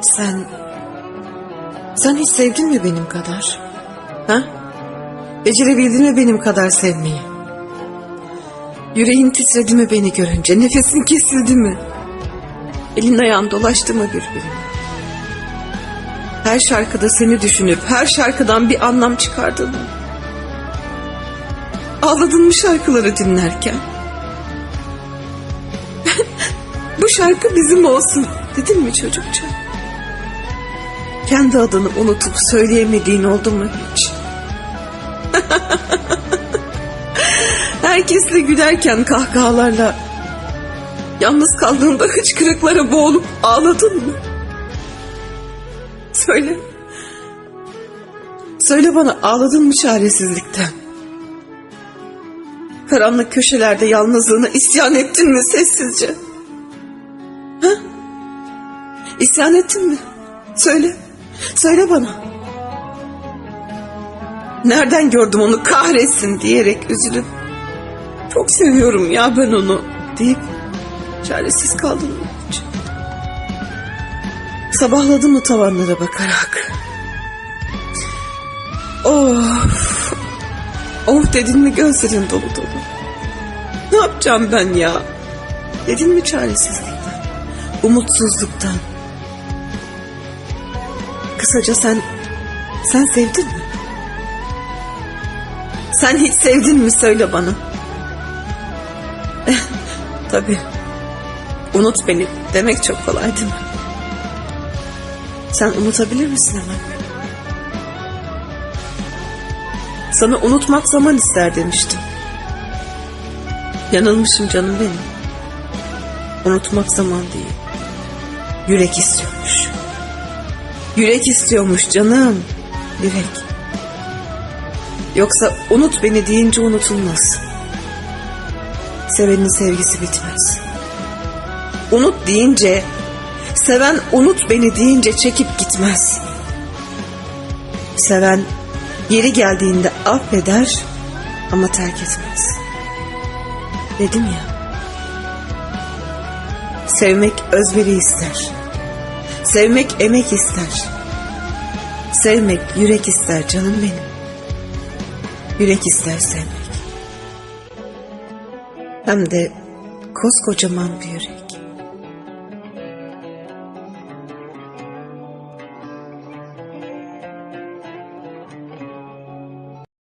Sen... Sen hiç sevdin mi benim kadar? Ha? Becerebildin mi benim kadar sevmeyi? Yüreğin titredi mi beni görünce? Nefesin kesildi mi? Elin ayağın dolaştı mı birbirine? Her şarkıda seni düşünüp her şarkıdan bir anlam çıkardın mı? Ağladın mı şarkıları dinlerken? Bu şarkı bizim olsun dedin mi çocukça? Kendi adını unutup söyleyemediğin oldu mu hiç? Herkesle gülerken kahkahalarla yalnız kaldığında hıçkırıklara boğulup ağladın mı? Söyle. Söyle bana ağladın mı çaresizlikten? Karanlık köşelerde yalnızlığına isyan ettin mi sessizce? Ha? İsyan ettin mi? Söyle. Söyle bana. Nereden gördüm onu kahretsin diyerek üzülüp çok seviyorum ya ben onu deyip çaresiz hiç? Sabahladın mı tavanlara bakarak? Of. Of dedin mi gözlerin dolu dolu. Ne yapacağım ben ya? Dedin mi çaresizlikten, umutsuzluktan? Kısaca sen, sen sevdin mi? Sen hiç sevdin mi söyle bana. Eh, Tabii. Unut beni demek çok kolay değil mi? Sen unutabilir misin hemen? Sana unutmak zaman ister demiştim. Yanılmışım canım benim. Unutmak zaman değil. Yürek istiyormuş. Yürek istiyormuş canım. Yürek. Yoksa unut beni deyince unutulmaz. Sevenin sevgisi bitmez. Unut deyince, seven unut beni deyince çekip gitmez. Seven yeri geldiğinde affeder ama terk etmez. Dedim ya. Sevmek özveri ister. Sevmek emek ister. Sevmek yürek ister canım benim. Yürek ister sevmek. Hem de koskocaman bir yürek.